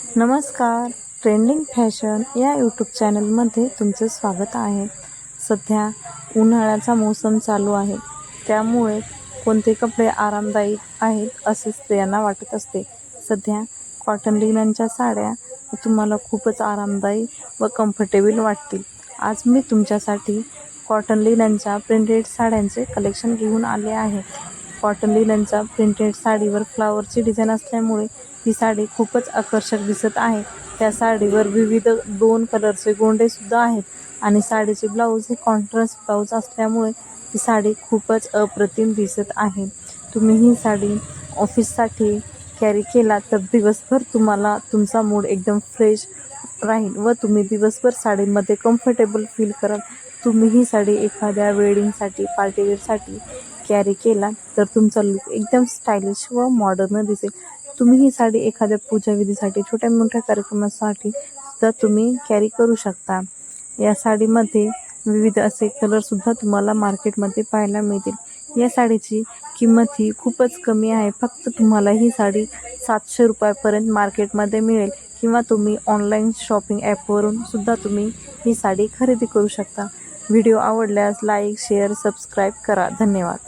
नमस्कार. Trending fashion या YouTube चॅनलमध्ये तुमचं स्वागत आहे. सध्या उन्हाळ्याचा मोसम चालू आहे. त्यामुळे कोणते कपडे आरामदायी आहेत असे स्त्रियांना वाटत असते. सध्या कॉटन लिननच्या साड्या तुम्हाला खूपच आरामदायी व कम्फर्टेबल वाटतील. आज मी तुमच्यासाठी कॉटन लिननच्या प्रिंटेड साड्यांचे कलेक्शन घेऊन आले आहे. कॉटन लिननच्या प्रिंटेड साडीवर फ्लावरची डिझाईन असल्यामुळे ही साडी खूपच आकर्षक दिसत आहे. त्या साडीवर विविध दोन कलरचे गोंडेसुद्धा आहेत आणि साडीचे ब्लाऊज हे कॉन्ट्रास्ट ब्लाऊज असल्यामुळे ही साडी खूपच अप्रतिम दिसत आहे. तुम्ही ही साडी ऑफिससाठी कॅरी केला तर दिवसभर तुम्हाला तुमचा मूड एकदम फ्रेश राहील व तुम्ही दिवसभर साडीमध्ये कम्फर्टेबल फील कराल. तुम्ही ही साडी एखाद्या वेडिंगसाठी पार्टीवेअरसाठी कॅरी केला तर तुमचा लुक एकदम स्टायलिश व मॉडर्न दिसेल. तुम्ही ही साडी एखाद्या पूजाविधीसाठी छोट्या मोठ्या कार्यक्रमासाठी सुद्धा तुम्ही कॅरी करू शकता. या साडीमध्ये विविध असे कलरसुद्धा तुम्हाला मार्केटमध्ये पाहायला मिळतील. या साडीची किंमत ही खूपच कमी आहे. फक्त तुम्हाला ही साडी सातशे रुपयापर्यंत मार्केटमध्ये मिळेल किंवा तुम्ही ऑनलाईन शॉपिंग ॲपवरून सुद्धा तुम्ही ही साडी खरेदी करू शकता. व्हिडिओ आवडल्यास लाईक शेअर सबस्क्राईब करा. धन्यवाद.